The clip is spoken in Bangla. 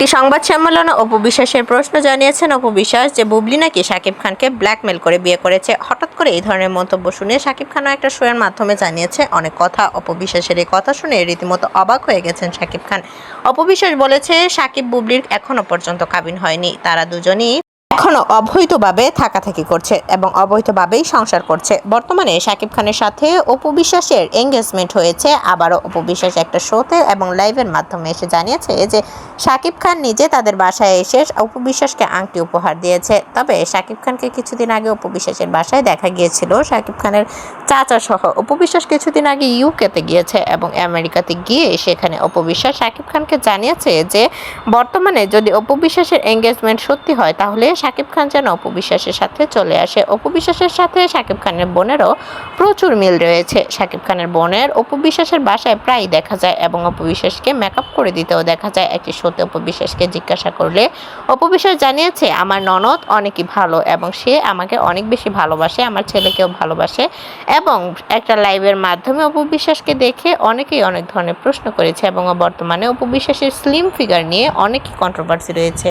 একটি সংবাদ সম্মেলনে অপু বিশ্বাসের প্রশ্ন জানিয়েছেন অপু বিশ্বাস যে বুবলি নাকি শাকিব খানকে ব্ল্যাকমেল করে বিয়ে করেছে। হঠাৎ করে এই ধরনের মন্তব্য শুনে শাকিব খানও একটা শোয়ের মাধ্যমে জানিয়েছে অনেক কথা। অপু বিশ্বাসের এই কথা শুনে রীতিমতো অবাক হয়ে গেছেন শাকিব খান। অপু বিশ্বাস বলেছে সাকিব বুবলির এখনও পর্যন্ত কাবিন হয়নি। তারা দুজনই এখনও অবৈধভাবে থাকাথাকি করছে এবং অবৈধভাবেই সংসার করছে। বর্তমানে শাকিব খানের সাথে অপু বিশ্বাসের এঙ্গেজমেন্ট হয়েছে। আবারও অপু বিশ্বাস একটা শোতে এবং লাইভের মাধ্যমে এসে জানিয়েছে যে, শাকিব খান নিজে তাদের বাসায় এসে অপু বিশ্বাসকে আংটি উপহার দিয়েছে। তবে শাকিব খানকে কিছুদিন আগে অপু বিশ্বাসের বাসায় দেখা গিয়েছিল। শাকিব খানের চাচা সহ অপু বিশ্বাস কিছুদিন আগে ইউকেতে গিয়েছে এবং আমেরিকাতে গিয়ে সেখানে অপু বিশ্বাস শাকিব খানকে জানিয়েছে যে, বর্তমানে যদি অপু বিশ্বাসের এঙ্গেজমেন্ট সত্যি হয়, তাহলে শাকিব খান যেন অপু বিশ্বাসের সাথে চলে আসে। অপু বিশ্বাসের সাথে শাকিব খানের বোনেরও প্রচুর মিল রয়েছে। শাকিব খানের বোনের অপু বিশ্বাসের বাসায় প্রায় দেখা যায় এবং অপু বিশ্বাসকে মেকআপ করে দিতেও দেখা যায়। একটি শোতে অপু বিশ্বাসকে জিজ্ঞাসা করলে অপু বিশ্বাস জানিয়েছে, আমার ননদ অনেকই ভালো এবং সে আমাকে অনেক বেশি ভালোবাসে, আমার ছেলেকেও ভালোবাসে এবং একটা লাইভের মাধ্যমে অপু বিশ্বাসকে দেখে অনেকেই অনেক ধরনের প্রশ্ন করেছে এবং বর্তমানে অপু বিশ্বাসের স্লিম ফিগার নিয়ে অনেকই কন্ট্রোভার্সি রয়েছে।